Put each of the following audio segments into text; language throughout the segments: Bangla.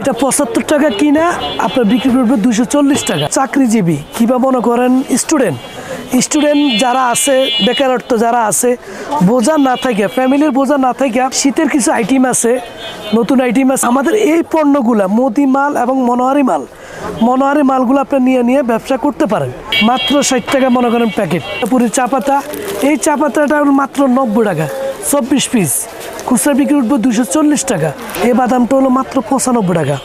এটা পঁচাত্তর টাকা কিনা, আপনার বিক্রি করবে দুশো চল্লিশ টাকা। চাকরিজীবী কিংবা মনে করেন স্টুডেন্ট স্টুডেন্ট যারা আছে বেকারত্ব যারা আছে, বোঝা না থাকে ফ্যামিলির বোঝা না থাকে, শীতের কিছু আইটেম আছে, নতুন আইটেম আছে। আমাদের এই পণ্যগুলা মোদি মাল এবং মনোহারি মাল মনোহারি মালগুলো আপনি নিয়ে নিয়ে ব্যবসা করতে পারেন। মাত্র ষাট টাকা মনে করেন প্যাকেট। পুরী চা পাতা, এই চা পাতাটা মাত্র নব্বই টাকা, চব্বিশ পিস খুচরা বিক্রি উঠবে দুশো চল্লিশ টাকা। এই বাদামটা হলো মাত্র পঁচানব্বই টাকা।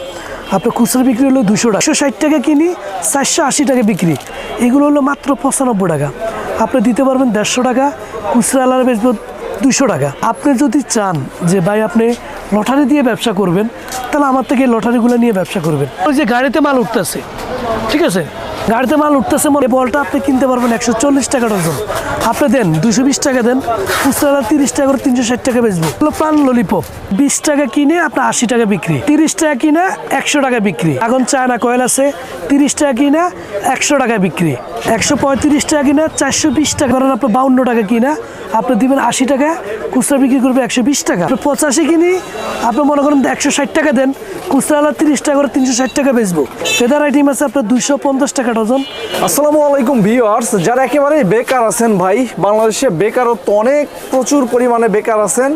আপনার খুচরা বিক্রি হলো দুশো টাকা। একশো ষাট টাকা কিনি, চারশো আশি টাকা বিক্রি। এগুলো হলো মাত্র পঁচানব্বই টাকা। আপনি দিতে পারবেন দেড়শো টাকা, খুচরা আলার বেচবো দুশো টাকা। আপনি যদি চান যে, ভাই, আপনি লটারি দিয়ে ব্যবসা করবেন, তাহলে আমার থেকে লটারিগুলো নিয়ে ব্যবসা করবেন। ওই যে গাড়িতে মাল উঠতেছে, ঠিক আছে? গাড়িতে মাল উঠতেছে মানে বলটা আপনি কিনতে পারবেন একশো চল্লিশ টাকা ডজন। আপনি দেন দুশো বিশ টাকা দেন খুচরা তিরিশ টাকা করে তিনশো ষাট টাকা বেচবো। হলো প্রাণ ললিপপ, বিশ টাকা কিনে আপনার আশি টাকা বিক্রি। তিরিশ টাকা কিনা একশো টাকা বিক্রি। এখন চায়না কয়েল আছে, তিরিশ টাকা কিনা একশো টাকা বিক্রি। একশো পঁয়ত্রিশ টাকা কিনা চারশো বিশ টাকা। করেন আপনার বাউন্ন টাকা কিনা, আপনি দিবেন আশি টাকা, খুচরা বিক্রি করবে একশো বিশ টাকা। পঁচাশি কিনি, আপনি মনে করেন একশো ষাট টাকা দেন খুচরা তিরিশ টাকা করে তিনশো ষাট টাকা বেচবো। ফেদার আইটেম আছে আপনার দুশো পঞ্চাশ টাকা আসসালামু আলাইকুম ভিউয়ার্স, যারা একেবারে বেকার আছেন ভাই, বাংলাদেশে বেকারত্ব অনেক প্রচুর পরিমাণে বেকার আছেন।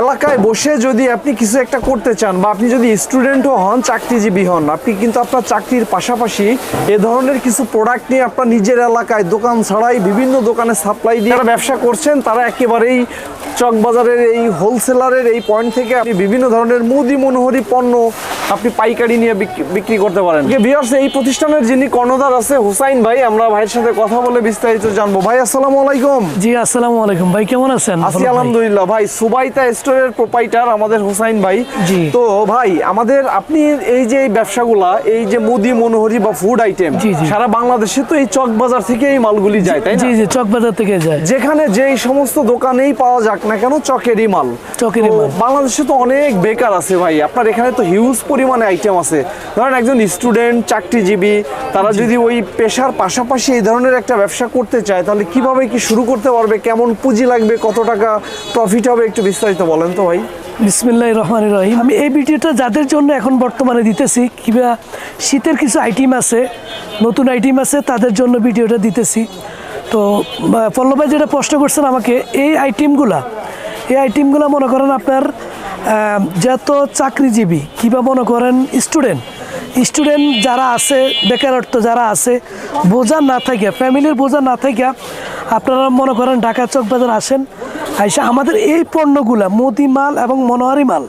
এলাকায় বসে যদি আপনি কিছু একটা করতে চান বা আপনি যদি স্টুডেন্টও হন, চাকরিজীবী হন, আপনি কিন্তু আপনার চাকরির পাশাপাশি এ ধরনের কিছু প্রোডাক্ট নিয়ে আপনার নিজের এলাকায় দোকান ছাড়াই বিভিন্ন দোকানে সাপ্লাই দিয়ে ব্যবসা করছেন, তারা একেবারেই চকবাজারের এই হোলসেলারের এই পয়েন্ট থেকে আপনি বিভিন্ন ধরনের মুদি মনোহরি পণ্য আপনি পাইকারি নিয়ে বিক্রি করতে পারেন। ভিউয়ার্স, এই প্রতিষ্ঠানের যিনি কর্ণধার আছে হুসাইন ভাই আমরা ভাইয়ের সাথে কথা বলে বিস্তারিত জানব। ভাই আসসালামু আলাইকুম। জি আসসালামু আলাইকুম। ভাই কেমন আছেন? আছি আলহামদুলিল্লাহ। ভাই সুবাইতা স্টোরের প্রোপাইটার আমাদের হুসাইন ভাই। জি। তো ভাই আমাদের আপনি এই যে ব্যবসাগুলা এই যে মুদি মনোহরি বা ফুড আইটেম। সারা বাংলাদেশে তো এই চক বাজার থেকে এই মালগুলি যায় তাই না? জি জি চকবাজার থেকে যায়। যেখানে যেই সমস্ত দোকানেই পাওয়া যাক না কেন চকেরই মাল। চকেরই মাল। বাংলাদেশে তো অনেক বেকার আছে ভাই। আপনার এখানে তো হিউজ পরিমাণে আইটেম আছে। ধরেন একজন স্টুডেন্ট চাকরিজীবী তারা যদি ওই পেশার পাশাপাশি এই ধরনের একটা ব্যবসা করতে চায় তাহলে কীভাবে কি শুরু করতে পারবে কেমন পুঁজি লাগবে কত টাকা প্রফিট হবে একটু বিস্তারিত বলেন তো ভাই। বিসমিল্লাহ রহমান রহিম। আমি এই ভিডিওটা যাদের জন্য এখন বর্তমানে দিতেছি কিংবা শীতের কিছু আইটেম আছে নতুন আইটেম আছে তাদের জন্য ভিডিওটা দিতেছি। তো আহ, পল্লব ভাই যেটা প্রশ্ন করছেন আমাকে এই আইটেমগুলা এই আইটেমগুলো মনে করেন আপনার যত চাকরিজীবী কিংবা মনে করেন স্টুডেন্ট স্টুডেন্ট যারা আছে, বেকারত্ব যারা আছে, বোঝা না থাকে ফ্যামিলির বোঝা না থাকে আপনারা মনে করেন ঢাকা চক বাজার আসেন, আইসা আমাদের এই পণ্যগুলা, মোদি মাল এবং মনোহারি মাল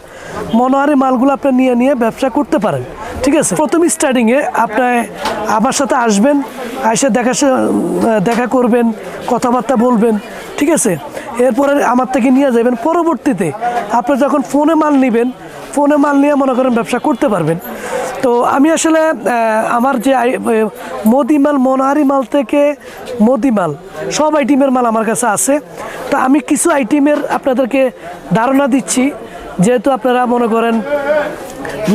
মনোহারি মালগুলো আপনি নিয়ে নিয়ে ব্যবসা করতে পারেন, ঠিক আছে? প্রথম স্টার্টিংয়ে আপনি আমার সাথে আসবেন এসে দেখা দেখা করবেন, কথাবার্তা বলবেন, ঠিক আছে? এরপরে আমার থেকে নিয়ে যাবেন পরবর্তীতে আপনি যখন ফোনে মাল নেবেন, ফোনে মাল নিয়ে মনে করেন ব্যবসা করতে পারবেন। তো আমি আসলে আমার যে আই- এ, মোদি মাল মনোহারি মাল থেকে মোদি মাল সব আইটেমের মাল আমার কাছে আছে। তো আমি কিছু আইটেমের আপনাদেরকে ধারণা দিচ্ছি। যেহেতু আপনারা মনে করেন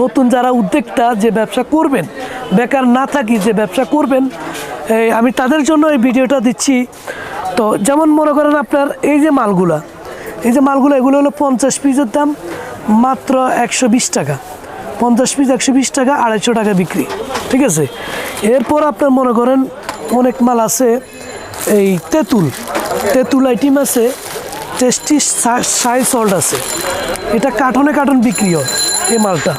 নতুন যারা উদ্যোক্তা যে ব্যবসা করবেন বেকার না থাকি যে ব্যবসা করবেন আমি তাদের জন্য এই ভিডিওটা দিচ্ছি। তো যেমন মনে করেন আপনার এই যে মালগুলা এই যে মালগুলো এগুলো হলো পঞ্চাশ পিসের দাম মাত্র একশো বিশ টাকা। পঞ্চাশ পিস, একশো বিশ টাকা, আড়াইশো টাকা বিক্রি। ঠিক আছে? এরপর আপনার মনে করেন অনেক মাল আছে, এই তেঁতুল। তেঁতুল আইটেম আছে টেস্টি সাই সল্ট আছে। এটা কার্টনে কার্টন বিক্রি হয় এই মালটা।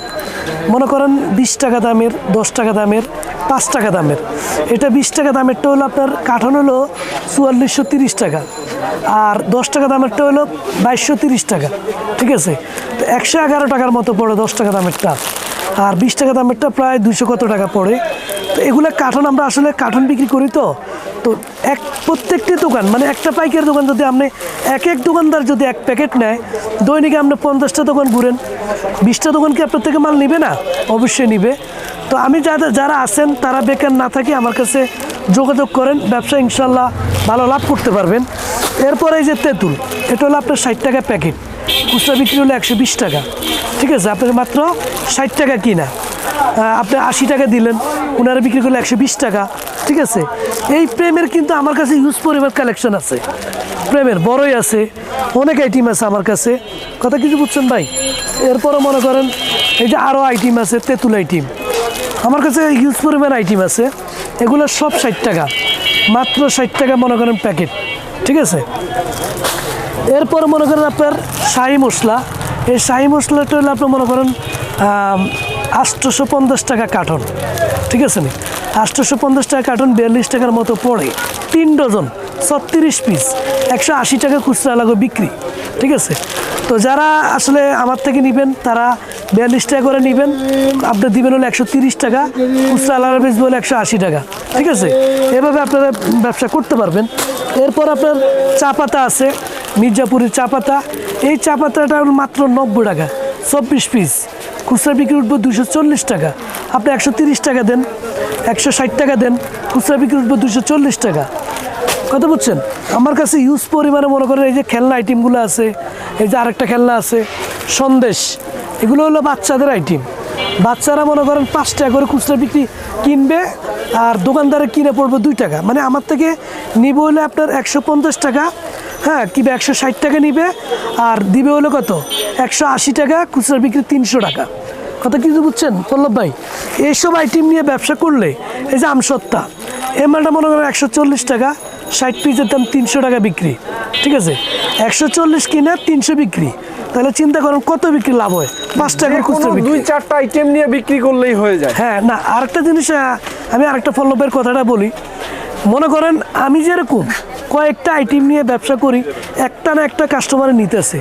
মনে করেন বিশ টাকা দামের, দশ টাকা দামের, পাঁচ টাকা দামের। এটা বিশ টাকা দামেরটা হলো আপনার কার্টন হলো চুয়াল্লিশশো তিরিশ টাকা। আর দশ টাকা দামেরটা হলো বাইশশো তিরিশ টাকা, ঠিক আছে? তো একশো এগারো টাকার মতো পড়ে দশ টাকা দামেরটা। আর বিশ টাকা দামেরটা প্রায় দুশো কত টাকা পড়ে। তো এগুলো কার্টন আমরা আসলে কার্টন বিক্রি করি তো। তো এক, প্রত্যেকটি দোকান মানে একটা পাইকারি দোকান যদি আপনি এক এক দোকানদার যদি এক প্যাকেট নেয়, দৈনিক আপনি পঞ্চাশটা দোকান ঘুরেন। বিশটা দোকান কি আপনার থেকে মাল নিবে না? অবশ্যই নিবে। তো আমি যাদের যারা আছেন, তারা বেকার না থাকে আমার কাছে যোগাযোগ করেন। ব্যবসা ইনশাল্লাহ ভালো লাভ করতে পারবেন। এরপরে এই যে তেঁতুল, এটা হলো আপনার ষাট টাকা প্যাকেট। খুচরা বিক্রি হলো একশো বিশ টাকা। ঠিক আছে, আপনার মাত্র ষাট টাকা কিনা। আপনি আশি টাকা দিলেন ওনারা বিক্রি করলে একশো বিশ টাকা। ঠিক আছে, এই প্রেমের কিন্তু আমার কাছে ইউজ পরিমাণ কালেকশন আছে। প্রেমের বড়ই আছে, অনেক আইটেম আছে আমার কাছে। কথা কিছু বুঝছেন ভাই? এরপরও মনে করেন, এই যে আরও আইটেম আছে, তেঁতুল আইটেম আমার কাছে ইউজ পরিমাণ আইটেম আছে, এগুলো সব ষাট টাকা। মাত্র ষাট টাকা মনে করেন প্যাকেট। ঠিক আছে? এরপর মনে করেন আপনার শাহি মশলা। এই শাহি মশলাটা হলো আপনার মনে করেন আটশোশো পঞ্চাশ টাকা কার্টন। ঠিক আছে নি? আটশোশো পঞ্চাশ টাকা কার্টন বিয়াল্লিশ টাকার মতো পড়ে। তিন ডজন, ছত্রিশ পিস, একশো আশি টাকা খুচরা লাগবে বিক্রি। ঠিক আছে? তো যারা আসলে আমার থেকে নেবেন, তারা বিয়াল্লিশ টাকা করে নেবেন। আপনি দিবেন হলো একশো তিরিশ টাকা, খুচরা আলাদা বেচবে হলো একশো আশি টাকা। ঠিক আছে? এভাবে আপনারা ব্যবসা করতে পারবেন। এরপর আপনার চা পাতা আছে, মির্জাপুরের চা পাতা। এই চা পাতাটা মাত্র নব্বই টাকা, চব্বিশ পিস। খুচরা বিক্রি উঠবো দুশো চল্লিশ টাকা। আপনি একশো তিরিশ টাকা দেন, একশো ষাট টাকা দেন, খুচরা বিক্রি উঠবো দুশো চল্লিশ টাকা। কথা বুঝছেন? আমার কাছে ইউজ পরিমাণে মনে করেন এই যে খেলনা আইটেমগুলো আছে, এই যে আরেকটা খেলনা আছে, সন্দেশ। এগুলো হলো বাচ্চাদের আইটেম বাচ্চারা মনে করেন পাঁচ টাকা করে খুচরা বিক্রি কিনবে আর দোকানদারে কিনে পড়বে দুই টাকা। মানে আমার থেকে নিব হলে আপনার একশো পঞ্চাশ টাকা হ্যাঁ কিংবা একশো ষাট টাকা নিবে আর দিবে হলো কত? একশো আশি টাকা, খুচরা বিক্রি তিনশো টাকা। কথা কিন্তু বুঝছেন পল্লব ভাই? এইসব আইটেম নিয়ে ব্যবসা করলে এই যে আমসত্তা এই মালটা মনে করেন একশো চল্লিশ টাকা, ষাট পিসের দাম তিনশো টাকা বিক্রি। ঠিক আছে? একশো চল্লিশ কিনে তিনশো বিক্রি। তাহলে চিন্তা করেন কত বিক্রি লাভ হয়? পাঁচ কোনো খুচরা বিক্রি। দুই চারটা আইটেম নিয়ে বিক্রি করলেই হয়ে যায়। হ্যাঁ না আরেকটা জিনিস আমি আরেকটা ফলবের কথাটা বলি। মনে করেন আমি যেরকম কয়েকটা আইটেম নিয়ে ব্যবসা করি একটা না একটা কাস্টমার নিতেছে।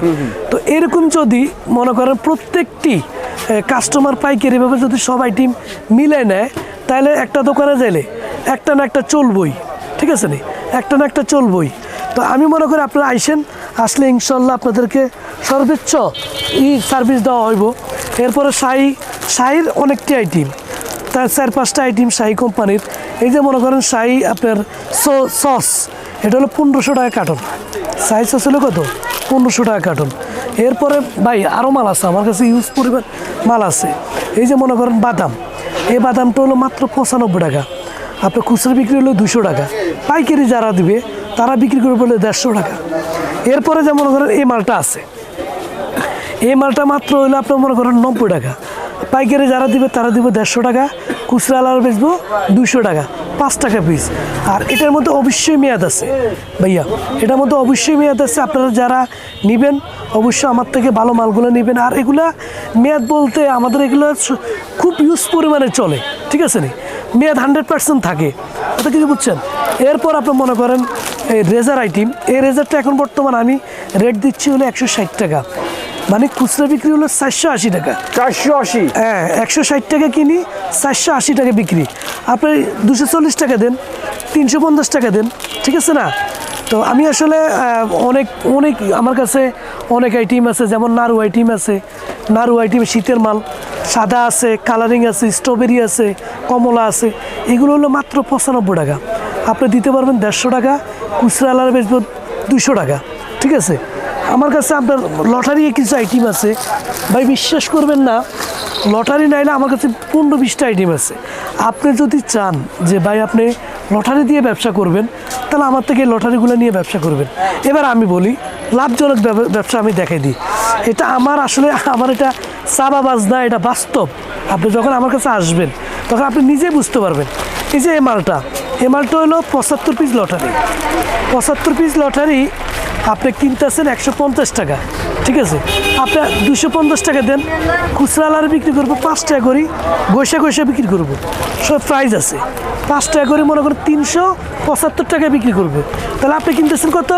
তো এরকম যদি মনে করেন প্রত্যেকটি কাস্টমার পাইকারি পাইকারিভাবে যদি সব আইটেম মিলে নেয় তাহলে একটা দোকানে যাইলে একটা না একটা চলবই। ঠিক আছে নি? একটা না একটা চলবই। তো আমি মনে করি আপনারা আইসেন আসলে ইনশাল্লাহ আপনাদেরকে সর্বোচ্চ ই সার্ভিস দেওয়া হইব। এরপরে শাহি, শাহির অনেকটি আইটেম তার চার পাঁচটা আইটেম শাহি কোম্পানির এই যে মনে করেন শাহি আপনার সস, এটা হলো পনেরোশো টাকা কার্টন শাহি সস হলো কত? পনেরোশো টাকা কার্টন এরপরে ভাই আরও মাল আছে, আমার কাছে ইউজ পরিমাণ মাল আছে। এই যে মনে করেন বাদাম। এই বাদামটা হলো মাত্র পঁচানব্বই টাকা। আপনার খুচরা বিক্রি হলো দুশো টাকা। পাইকারি যারা দিবে, তারা বিক্রি করবে বলে দেড়শো টাকা। এরপরে যে মনে করেন এই মালটা আছে, এই মালটা মাত্র হইলে আপনার মনে করেন নব্বই টাকা। পাইকারি যারা দিবে তারা দিবে দেড়শো টাকা, খুচরা আলার বেচবো দুশো টাকা, পাঁচ টাকা পিস আর এটার মধ্যে অবশ্যই মেয়াদ আছে। ভাইয়া, এটার মধ্যে অবশ্যই মেয়াদ আছে, আপনারা যারা নেবেন, অবশ্যই আমার থেকে ভালো মালগুলো নেবেন। আর এগুলা মেয়াদ বলতে আমাদের এগুলো খুব ইউজ পরিমাণে চলে, ঠিক আছে নি? মেয়াদ হান্ড্রেড পার্সেন্ট থাকে। এটা কিছু বুঝছেন এরপর আপনি মনে করেন এই রেজার আইটেম এই রেজারটা এখন বর্তমান আমি রেট দিচ্ছি হলো একশো ষাট টাকা। মানে খুচরা বিক্রি হলো চারশো আশি টাকা। চারশো আশি? হ্যাঁ একশো ষাট টাকা কিনি চারশো আশি টাকা বিক্রি। আপনি দুশো চল্লিশ টাকা দেন তিনশো পঞ্চাশ টাকা দেন ঠিক আছে না? তো আমি আসলে অনেক অনেক আমার কাছে অনেক আইটেম আছে, যেমন নাড়ু আইটেম আছে। নাড়ু আইটেম শীতের মাল, সাদা আছে কালারিং আছে স্ট্রবেরি আছে, কমলা আছে, এগুলো হলো মাত্র পঁচানব্বই টাকা। আপনি দিতে পারবেন দেড়শো টাকা, খুচরা আলার বেচবো দুশো টাকা, ঠিক আছে? আমার কাছে আপনার লটারি কিছু আইটেম আছে। ভাই, বিশ্বাস করবেন না, লটারি নাইলে আমার কাছে পনেরো বিশটা আইটেম আছে। আপনি যদি চান যে, ভাই, আপনি লটারি দিয়ে ব্যবসা করবেন, তাহলে আমার থেকে লটারিগুলো নিয়ে ব্যবসা করবেন। এবার আমি বলি, লাভজনক ব্যব- ব্যবসা আমি দেখাই দিই। এটা আমার আসলে, আমার এটা চাবাবাজ না এটা বাস্তব। আপনি যখন আমার কাছে আসবেন, তখন আপনি নিজে বুঝতে পারবেন। এই যে এমালটা মালটা এ মালটা হলো পঁচাত্তর পিস লটারি। পঁচাত্তর পিস লটারি আপনি কিনতেছেন একশো পঞ্চাশ টাকা, ঠিক আছে? আপনি দুশো পঞ্চাশ টাকা দেন, খুচরা আলার বিক্রি করব পাঁচ টাকা করি গৈসা গৈসা বিক্রি করব। সব প্রাইস আছে। পাঁচ টাকা করে মনে করেন তিনশো পঁচাত্তর টাকা বিক্রি করবে। তাহলে আপনি কিনতেছেন কত?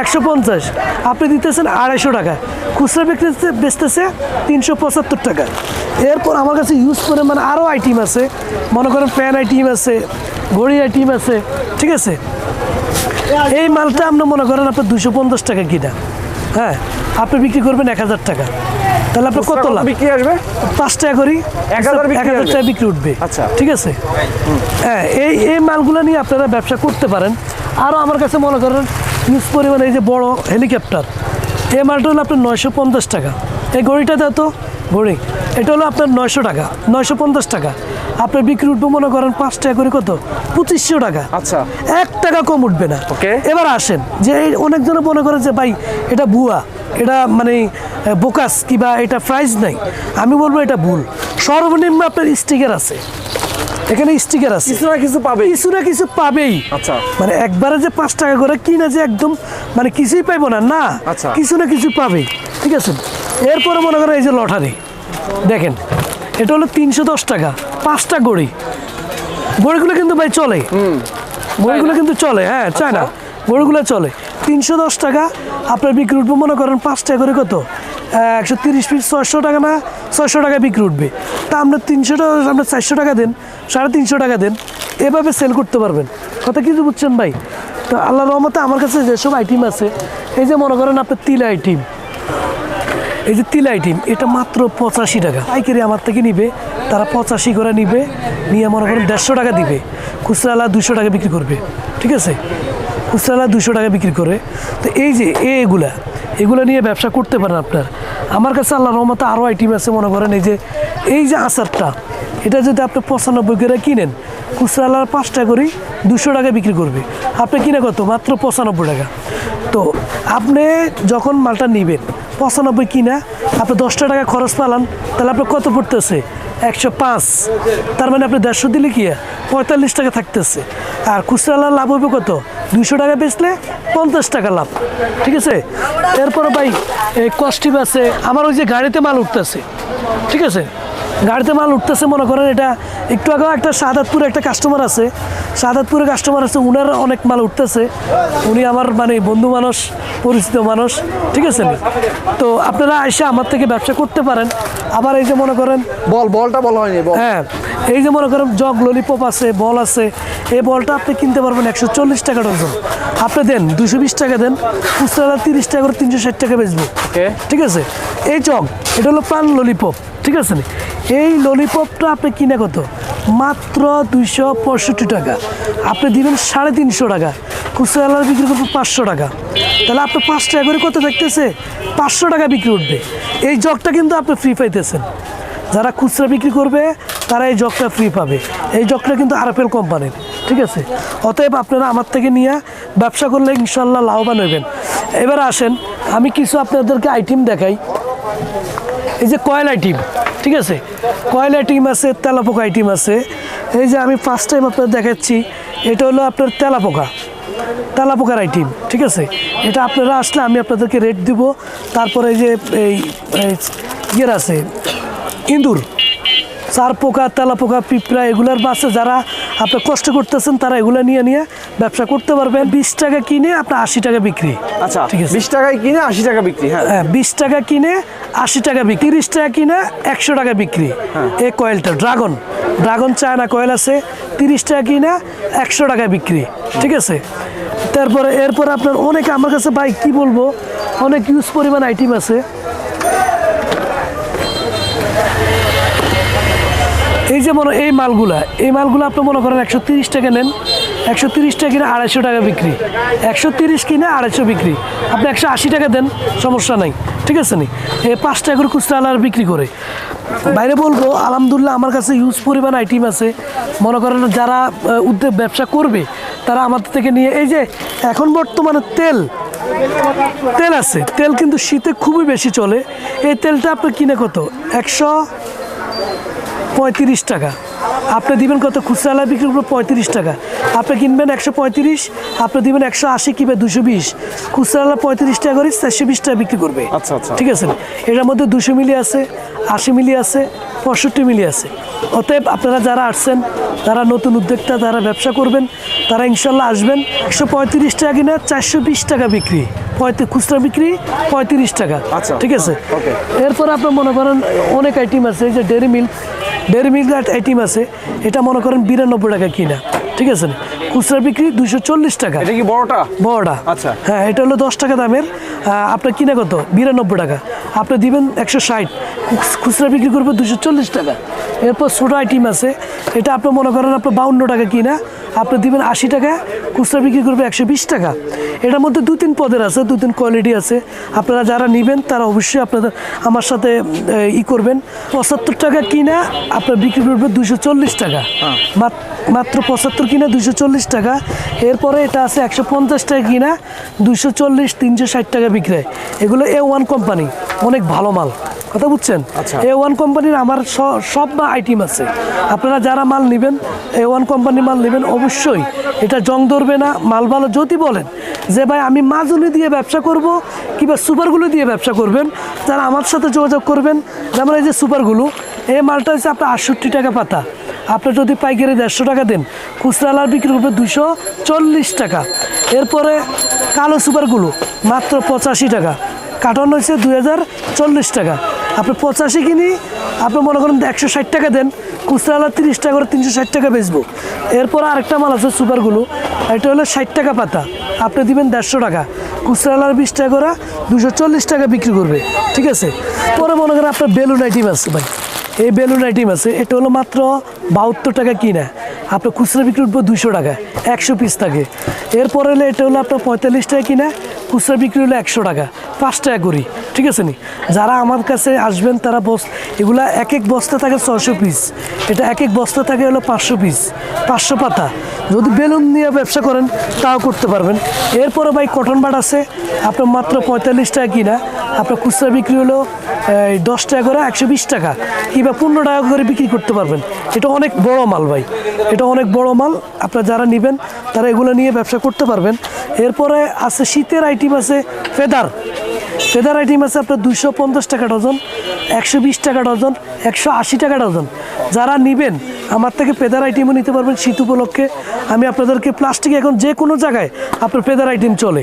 একশো পঞ্চাশ। আপনি দিতেছেন আড়াইশো টাকা। খুচরা বিক্রি বেচতেছে তিনশো পঁচাত্তর টাকা। এরপর আমার কাছে ইউজ করে মানে আরও আইটেম আছে। মনে করেন প্যান আইটেম আছে ঘড়ি আইটেম আছে, ঠিক আছে? এই মালটা আপনি মনে করেন আপনার দুশো পঞ্চাশ টাকা কিনা। হ্যাঁ আপনি বিক্রি করবেন এক হাজার টাকা। তাহলে আপনার কত লাভ? বিক্রি আসবে? পাঁচ টাকা করি। এক হাজার এক হাজার টাকা বিক্রি উঠবে। আচ্ছা। ঠিক আছে? হ্যাঁ এই এই মালগুলো নিয়ে আপনারা ব্যবসা করতে পারেন। আরও আমার কাছে মনে করেন ইউজ পরিমাণে এই যে বড় হেলিকপ্টার এই মালটা হলো আপনার নয়শো পঞ্চাশ টাকা। এই ঘড়িটা দেয় তো ঘড়ি এটা হলো আপনার নয়শো টাকা নয়শো পঞ্চাশ টাকা। আপনার বিক্রি উঠবে মনে করেন পাঁচ টাকা করে কত? পঁচিশশো টাকা। আচ্ছা। এক টাকা কম উঠবে না। Okay. এবার আসেন যে অনেকজনে মনে করে যে ভাই এটা ভুয়া। এটা মানে বোকাস কিবা এটা প্রাইস নাই। আমি বলব এটা ভুল। সর্বনিম্ন আপনার স্টিকার আছে। এখানে স্টিকার আছে। কিছু না কিছু পাবে। কিছু না কিছু পাবেই। আচ্ছা। মানে একবারে যে পাঁচ টাকা করে কিনা যে একদম মানে কিছুই পাইবো না। না আচ্ছা। কিছু না কিছু পাবেই। ঠিক আছে? এরপরে মনে করেন এই যে লটারি। দেখেন এটা হলো তিনশো দশ টাকা। পাঁচটা গড়ি। গড়িগুলো কিন্তু ভাই চলে। গড়িগুলো কিন্তু চলে হ্যাঁ চায় না গড়িগুলো চলে। তিনশো দশ টাকা আপনার বিক্রি উঠবে মনে করেন পাঁচটা করে কত? একশো তিরিশ পিস ছয়শো টাকা না ছয়শো টাকা বিক্রি উঠবে। তা আপনার তিনশো টাকা আপনার চারশো টাকা দেন সাড়ে তিনশো টাকা দেন এভাবে সেল করতে পারবেন। কথা কিছু বুঝছেন ভাই? তো আল্লাহ রহমতে আমার কাছে যেসব আইটেম আছে এই যে মনে করেন আপনার তিল আইটেম এই যে তিল আইটেম এটা মাত্র পঁচাশি টাকা। পাইকারি আমার থেকে নিবে তারা পঁচাশি করে নিবে, নিয়ে মনে করেন দেড়শো টাকা দিবে। খুচরালা দুশো টাকা বিক্রি করবে, ঠিক আছে? খুচরালা দুশো টাকা বিক্রি করে। তো এই যে এগুলা, এগুলো নিয়ে ব্যবসা করতে পারেন আপনার। আমার কাছে আল্লাহ রহমতে আরও আইটেম আছে মনে করেন, এই যে এই যে আচারটা, এটা যদি আপনি পঁচানব্বই করে কিনেন, খুচরালার পাঁচটা করেই দুশো টাকা বিক্রি করবে। আপনি কিনে কত? মাত্র পঁচানব্বই টাকা। তো আপনি যখন মালটা নেবেন, পঁচানব্বই কিনা, আপনি দশটা টাকা খরচ পালান, তাহলে আপনার কত পড়তেছে? একশো পাঁচ। তার মানে আপনি দেড়শো দিলে কি পঁয়তাল্লিশ টাকা থাকতেছে। আর খুচরা লাভ হবে কত? দুইশো টাকা বেচলে পঞ্চাশ টাকা লাভ। ঠিক আছে? এরপরে ভাই, এই কস্টিভ আছে আমার ওই যে গাড়িতে মাল উঠতেছে। ঠিক আছে? গাড়িতে মাল উঠতেছে মনে করেন এটা একটু আগেও একটা সাদাতপুরে একটা কাস্টমার আছে। সাদাতপুরে কাস্টমার আছে উনার অনেক মাল উঠতেছে। উনি আমার মানে বন্ধু মানুষ পরিচিত মানুষ ঠিক আছে তো আপনারা এসে আমার থেকে ব্যবসা করতে পারেন। আবার এই যে মনে করেন বল বলটা বলা হয়নি হ্যাঁ এই যে মনে করেন জগ ললিপপ আছে বল আছে এই বলটা আপনি কিনতে পারবেন একশো চল্লিশ টাকা ডজন আপনি দেন দুশো বিশ টাকা দেন খুচরা তিরিশ টাকা করে তিনশো ষাট টাকা বেচবো। ঠিক আছে? এই জগ এটা হলো প্রাণ ললিপপ ঠিক আছে নি? এই ললিপপটা আপনি কিনে কত? মাত্র দুইশো পঁয়ষট্টি টাকা। আপনি দিবেন সাড়ে তিনশো টাকা খুচরা বিক্রি করব পাঁচশো টাকা। তাহলে আপনি পাঁচ টাকা করে কত থাকতেছে? পাঁচশো টাকা বিক্রি উঠবে। এই জগটা কিন্তু আপনি ফ্রি পাইতেছেন। যারা খুচরা বিক্রি করবে, তারা এই জগটা ফ্রি পাবে। এই জগটা কিন্তু আরএফএল কোম্পানির ঠিক আছে? অতএব আপনারা আমার থেকে নিয়ে ব্যবসা করলে ইনশাল্লাহ লাভবান হবেন এবার আসেন, আমি কিছু আপনাদেরকে আইটেম দেখাই। এই যে কয়েল আইটেম ঠিক আছে? কয়েল আইটেম আছে, তেলাপোকা আইটেম আছে। এই যে আমি ফার্স্ট টাইম আপনাদের দেখাচ্ছি, এটা হলো আপনার তেলাপোকা। তেলাপোকার আইটেম ঠিক আছে? এটা আপনারা আসলে আমি আপনাদেরকে রেট দিব। তারপরে এই যে এই ইয়ের আছে ইঁদুর। চার পোকা তেলা পোকা পিঁপড়া এগুলার বাসে যারা আপনি কষ্ট করতেছেন তারা এগুলো নিয়ে নিয়ে ব্যবসা করতে পারবেন। বিশ টাকা কিনে আপনার আশি টাকা বিক্রি। আচ্ছা ঠিক আছে? বিশ টাকায় কিনে আশি টাকা বিক্রি হ্যাঁ। হ্যাঁ বিশ টাকা কিনে আশি টাকা বিক্রি তিরিশ টাকা কিনে একশো টাকা বিক্রি। এই কয়েলটা ড্রাগন। ড্রাগন চায়না কয়েল আছে তিরিশ টাকা কিনে একশো টাকা বিক্রি। ঠিক আছে? তারপরে এরপর আপনার অনেক আমার কাছে ভাই কি বলব অনেক ইউজ পরিমাণ আইটেম আছে। এই যে মনে এই মালগুলা, এই মালগুলো আপনি মনে করেন একশো তিরিশ টাকা নেন, একশো তিরিশ টাকা কিনে আড়াইশো টাকা বিক্রি, একশো তিরিশ কিনে আড়াইশো বিক্রি। আপনি একশো আশি টাকা দেন, সমস্যা নাই, ঠিক আছে নি? এই পাঁচ টাকা করে খুচরা আলার বিক্রি করে। বাইরে বলব, আলহামদুলিল্লাহ আমার কাছে ইউজ পরিমাণ আইটেম আছে। মনে করেন যারা উদ্যোগ ব্যবসা করবে, তারা আমাদের থেকে নিয়ে এই যে এখন বর্তমানে তেল তেল আছে। তেল কিন্তু শীতে খুবই বেশি চলে। এই তেলটা আপনি কিনে কত? একশো পঁয়ত্রিশ টাকা। আপনি দিবেন কত? খুচরা বিক্রি করব পঁয়ত্রিশ টাকা। আপনি কিনবেন একশো পঁয়ত্রিশ আপনি দিবেন একশো আশি কিংবা দুশো বিশ। খুচরা পঁয়ত্রিশ টাকা করে চারশো বিশ টাকা বিক্রি করবে। আচ্ছা, আচ্ছা। ঠিক আছে? এটার মধ্যে দুশো মিলি আছে আশি মিলি আছে পঁয়ষট্টি মিলি আছে। অতএব আপনারা যারা আসছেন তারা নতুন উদ্যোক্তা যারা ব্যবসা করবেন তারা ইনশাল্লাহ আসবেন। একশো পঁয়ত্রিশ টাকা কিনা চারশো বিশ টাকা বিক্রি। পঁয়ত্রিশ খুচরা বিক্রি পঁয়ত্রিশ টাকা। আচ্ছা, ঠিক আছে? এরপর আপনার মনে করেন অনেক আইটেম আছে এই যে dairy milk dairy milk item আছে। এটা মনে করেন বিরানব্বই টাকা কিনা। ঠিক আছে? খুচরা বিক্রি দুশো চল্লিশ টাকা। এটা কি বড়টা? বড়টা। আচ্ছা। হ্যাঁ এটা হলো দশ টাকা দামের। আপনার কিনা কত? বিরানব্বই টাকা। আপনি দিবেন একশো ষাট। খুচরা বিক্রি করবে দুশো চল্লিশ টাকা। এরপর ছোটো আইটেম আছে। এটা আপনি মনে করেন আপনার বাউন্ন টাকা কিনা। আপনি দিবেন আশি টাকা খুচরা বিক্রি করবে একশো বিশ টাকা। এটার মধ্যে দু তিন পদের আছে দু তিন কোয়ালিটি আছে। আপনারা যারা নেবেন তারা অবশ্যই আপনাদের আমার সাথে ই করবেন। পঁচাত্তর টাকা কিনা আপনার বিক্রি করবে দুশো চল্লিশ টাকা। মাত- মাত্র পঁচাত্তর কিনা দুশো চল্লিশ টাকা। এরপরে এটা আছে একশো পঞ্চাশ টাকা কিনা দুশো চল্লিশ তিনশো ষাট টাকা বিক্রি হয় এগুলো এ ওয়ান কোম্পানি অনেক ভালো মাল। কথা বুঝছেন। এ ওয়ান কোম্পানির আমার সব আইটেম আছে। আপনারা যারা মাল নেবেন এ ওয়ান কোম্পানির মাল নেবেন অবশ্যই এটা জং ধরবে না মাল ভালো। যদি বলেন যে ভাই আমি মাজুলি দিয়ে ব্যবসা করব কিংবা সুপারগুলো দিয়ে ব্যবসা করবেন তারা আমার সাথে যোগাযোগ করবেন। যেমন এই যে সুপারগুলো এই মালটা হচ্ছে আপনার আটষট্টি টাকা পাতা। আপনি যদি পাইকারি দেড়শো টাকা দেন খুচরালার বিক্রি করবে দুশো চল্লিশ টাকা। এরপরে কালো সুপারগুলো মাত্র পঁচাশি টাকা। কার্টন হচ্ছে দুই হাজার চল্লিশ টাকা। আপনি পঁচাশি কিনি, আপনি মনে করেন একশো ষাট টাকা দেন খুচরালা তিরিশ টাকা করে তিনশো ষাট টাকা বেচবো। এরপর আরেকটা মাল আছে সুপারগুলো, এটা হলো ষাট টাকা পাতা। আপনি দিবেন দেড়শো টাকা। খুচরালার বিশ টাকা করে দুশো চল্লিশ টাকা বিক্রি করবে। ঠিক আছে? পরে মনে করেন আপনার বেলুন আইটেম আছে ভাই। এই বেলুন আইটেম আছে, এটা হলো মাত্র বাহাত্তর টাকা কিনা। আপনার খুচরা বিক্রি উঠবে দুশো টাকা, একশো পিস থাকে। এরপরে হলে এটা হলো আপনার পঁয়তাল্লিশ টাকা কিনা, খুচরা বিক্রি হলো একশো টাকা। পাঁচ টাকা করি, ঠিক আছে নি? যারা আমার কাছে আসবেন, তারা বস, এগুলা এক এক বস্তা থাকে ছশো পিস এটা এক এক বস্তা থাকে হলো পাঁচশো পিস পাঁচশো পাতা। যদি বেলুন নিয়ে ব্যবসা করেন, তাও করতে পারবেন। এরপরে ভাই কটন বাট আছে, আপনার মাত্র পঁয়তাল্লিশ টাকা কিনা। আপনার খুচরা বিক্রি হলো দশ টাকা করে একশো বিশ টাকা। কিংবা পনেরো টাকা করে বিক্রি করতে পারবেন। এটা অনেক বড় মাল ভাই। এটা অনেক বড় মাল। আপনারা যারা নেবেন, তারা এগুলো নিয়ে ব্যবসা করতে পারবেন। এরপরে আছে শীতের আইটেম আছে ফেদার। ফেদার আইটেম আছে আপনার দুশো পঞ্চাশ টাকা ডজন, একশো বিশ টাকা ডজন, একশো আশি টাকা ডজন। যারা নেবেন আমার থেকে পেদার আইটেমও নিতে পারবেন শীত উপলক্ষে। আমি আপনাদেরকে প্লাস্টিক এখন যে কোনো জায়গায় আপনার পেদার আইটেম চলে।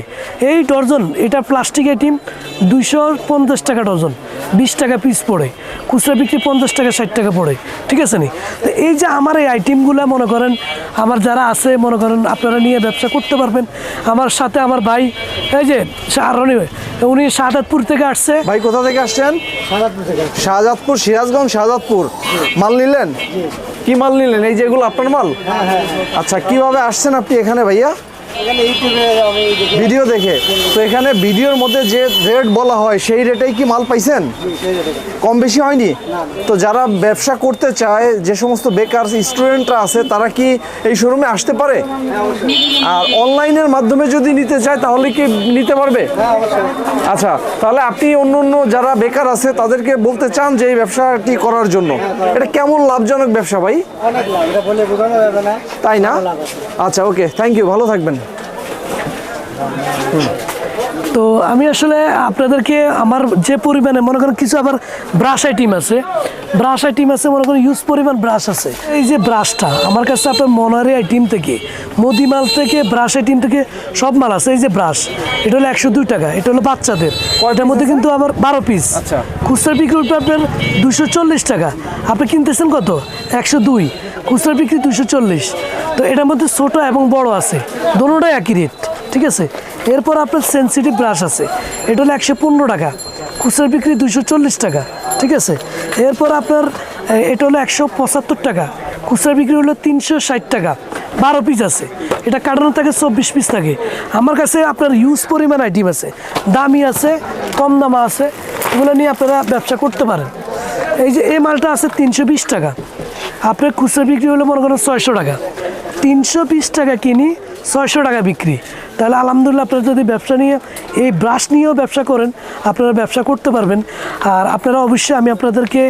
এই ডর্জন, এটা প্লাস্টিক আইটেম দুইশো পঞ্চাশ টাকা ডজন বিশ টাকা পিস পড়ে। খুচরা বিক্রি পঞ্চাশ টাকা, ষাট টাকা পড়ে। ঠিক আছে নি? তো এই যে আমার এই আইটেমগুলো মনে করেন, আমার যারা আছে, মনে করেন, আপনারা নিয়ে ব্যবসা করতে পারবেন। আমার সাথে আমার ভাই, এই যে শাহরানি উনি শাহাদাতপুর থেকে আসছে। ভাই, কোথা থেকে আসছেন? শাহজাদপুর, সিরাজগঞ্জ, শাহজাদপুর। মাল নিলেন? কি মাল নিলেন? এই যেগুলো আপনার মাল? আচ্ছা কীভাবে আসছেন আপনি এখানে ভাইয়া? ভিডিও দেখে। তো এখানে ভিডিওর মধ্যে যে রেট বলা হয় সেই রেটেই কি মাল পাইছেন? কম বেশি হয়নি? তো যারা ব্যবসা করতে চায় যে সমস্ত বেকার স্টুডেন্টরা আছে তারা কি এই শোরুমে আসতে পারে? আর অনলাইনের মাধ্যমে যদি নিতে চায় তাহলে কি নিতে পারবে? আচ্ছা তাহলে আপনি অন্য অন্য যারা বেকার আছে তাদেরকে বলতে চান যে এই ব্যবসাটি করার জন্য। এটা কেমন লাভজনক ব্যবসা ভাই? তাই না? আচ্ছা ওকে থ্যাংক ইউ ভালো থাকবেন। তো আমি আসলে আপনাদেরকে আমার যে পরিমাণে মনে করেন কিছু আবার ব্রাশ আইটেম আছে। ব্রাশ আইটেম আছে মনে করেন ইউজ পরিমাণ ব্রাশ আছে। এই যে ব্রাশটা আমার কাছে আপনার মনারি আইটেম থেকে মোদিমাল থেকে ব্রাশ আইটেম থেকে সব মাল আছে। এই যে ব্রাশ এটা হলো একশো দুই টাকা এটা হলো বাচ্চাদের। কয়টার মধ্যে কিন্তু আমার বারো পিস আচ্ছা। খুচরা বিক্রি উঠবে আপনার দুশো চল্লিশ টাকা। আপনি কিনতেছেন কত? একশো দুই। খুচরা বিক্রি দুশো চল্লিশ। তো এটার মধ্যে ছোটো এবং বড় আছে। দোনোটাই একই রেট ঠিক আছে? এরপর আপনার সেন্সিটিভ ব্রাশ আছে। এটা হলো একশো পনেরো টাকা। খুচরা বিক্রি দুশো চল্লিশ টাকা। ঠিক আছে? এরপর আপনার এটা হলো একশো পঁচাত্তর টাকা। খুচরা বিক্রি হলো তিনশো ষাট টাকা। বারো পিস আছে। এটা কাটানো থাকে চব্বিশ পিস থাকে। আমার কাছে আপনার ইউজ পরিমাণ আইটেম আছে। দামি আছে, কম দামা আছে। এগুলো নিয়ে আপনারা ব্যবসা করতে পারেন। এই যে, এই মালটা আছে তিনশো বিশ টাকা। আপনার খুচরা বিক্রি হলো মনে করেন ছয়শো টাকা। তিনশো বিশ টাকা কিনি, ছয়শো টাকা বিক্রি। তাহলে আলহামদুলিল্লাহ আপনারা যদি ব্যবসা নিয়ে এই ব্রাশ নিয়েও ব্যবসা করেন আপনারা ব্যবসা করতে পারবেন। আর আপনারা অবশ্যই আমি আপনাদেরকে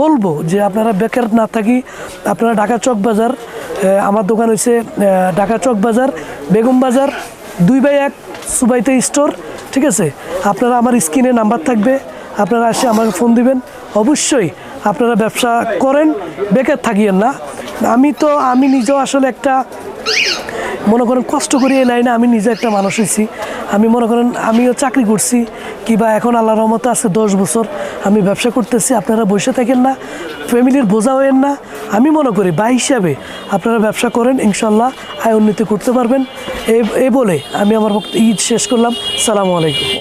বলব যে আপনারা বেকার না থাকি আপনারা ঢাকা চক বাজার আমার দোকান আহ, ঢাকা চক বাজার বেগম বাজার দুই বাই এক সুবাইতে স্টোর ঠিক আছে? আপনারা আমার স্ক্রিনে নাম্বার থাকবে আপনারা এসে আমাকে ফোন দিবেন। অবশ্যই আপনারা ব্যবসা করেন বেকার থাকিয়েন না। আমি তো আমি নিজেও আসলে একটা মনে করেন কষ্ট করি এই লাইনে আমি নিজে একটা মানুষ হয়েছি আমি মনে করেন আমিও চাকরি করছি, কিবা এখন আল্লাহ রহমতে আছে দশ বছর। আমি ব্যবসা করতেছি, আপনারা বসে থাকেন না, ফ্যামিলির বোঝা হয়েন না। আমি মনে করি বা হিসাবে আপনারা ব্যবসা করেন, ইনশাল্লাহ আয় উন্নতি করতে পারবেন। এই বলে আমি আমার ঈদ শেষ করলাম। সালামু আলাইকুম।